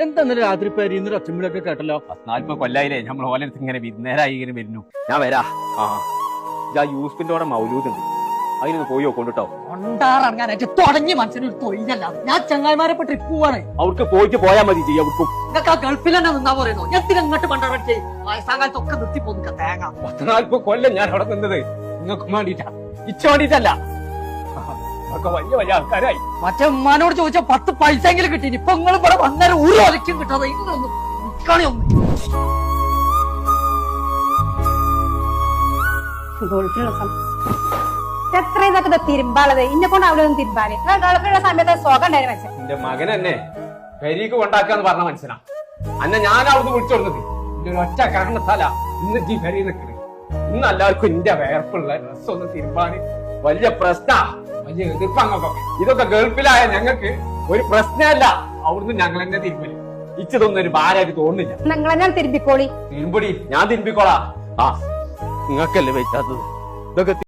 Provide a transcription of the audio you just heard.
എന്താ ഇന്നലെ രാത്രി പേരിന്ന് അച്ഛമ്മിലൊക്കെ കേട്ടല്ലോ. നാല്പത് കൊല്ലായില്ലേ? നമ്മൾ ഓലടുത്ത് ഇങ്ങനെ വിരുന്നേരായി ഇങ്ങനെ വരുന്നു. ഞാൻ വരാ. ആ. ഇതാ അവിടെ മൗലൂദ് ഉണ്ട്. അതിനൊന്ന് പോയി നോക്കൊണ്ടിട്ടോ. കൊണ്ടാറങ്ങാനായിട്ട് തുടങ്ങി മനസ്സിനൊരു തൊഴിലല്ല ഞാൻ ചങ്ങായിമാരെ ഇപ്പൊ ട്രിപ്പ് പോവാണ്. അവർക്ക് പോയിട്ട് പോയാൽ മതി ചെയ്യാം അവർക്കും. നിങ്ങൾക്ക് ആ ഗൾഫിൽ തന്നെ നിന്നാ പറയുന്നു? എന്തിനാ അങ്ങോട്ട് കൊണ്ടാറട്ടെ വയസ്സാകാലത്തൊക്കെ നിർത്തി പോകുന്ന തേങ്ങ പത്ത് കൊല്ലം ഞാൻ അവിടെ നിന്നത്. നിങ്ങൾക്ക് വേണ്ടിട്ടാ ഇച്ച വേണ്ടിട്ടല്ല ഒക്കെ വലിയ വലിയ ആൾക്കാരായി. മറ്റേ ഉമ്മാനോട് ചോദിച്ചാൽ പത്ത് പൈസ എങ്കിലും കിട്ടി ഇപ്പൊ നിങ്ങൾ ഇവിടെ വന്നേരം ഒരു ഒലക്കും കിട്ടാതെ ഇന്നൊന്നും നിൽക്കണേ ഒന്ന് ഗൾഫിലുള്ള സമയം എത്രയും ഇതൊക്കെ തിരുമ്പാളത് ഇന്നെ കൊണ്ട് അവിടെ ഒന്നും തിരുമ്പാൽ ഗൾഫിലുള്ള സമയത്ത് സുഖം ഉണ്ടായിരുന്നു മനസ്സിൽ എന്റെ മകൻ എന്നെ പെരീക്ക് കൊണ്ടാക്കാന്ന് പറഞ്ഞ മനുഷ്യനാ. അന്നെ ഞാൻ അവിടുന്ന് വിളിച്ചു കൊടുത്തത്. എന്റെ ഒരു കാരണത്താല ഇന്ന് ഈ പെരി നിൽക്കുന്നത് ഇന്ന് എല്ലാവർക്കും എന്റെ വേർപ്പുള്ള ഡ്രസ് ഒന്ന് തിരുമ്പാന്. വലിയ പ്രശ്ന. വലിയ എതിർപ്പങ്ങൾക്കൊക്കെ ഇതൊക്കെ ഗൾഫിലായ ഞങ്ങൾക്ക് ഒരു പ്രശ്നമല്ല. അവിടുന്ന് ഞങ്ങൾ എന്നെ തിരുമ്പൽ ഇച്ചതൊന്നും ഒരു ഭാരമായിട്ട് തോന്നുന്നില്ല. നിങ്ങൾ ഞാൻ തിരുമ്പിക്കോളി. തിരുമ്പടി ഞാൻ തിരുമ്പിക്കോളാ. ആ നിങ്ങൾക്കല്ലേ വെച്ചാത്തത് ഇതൊക്കെ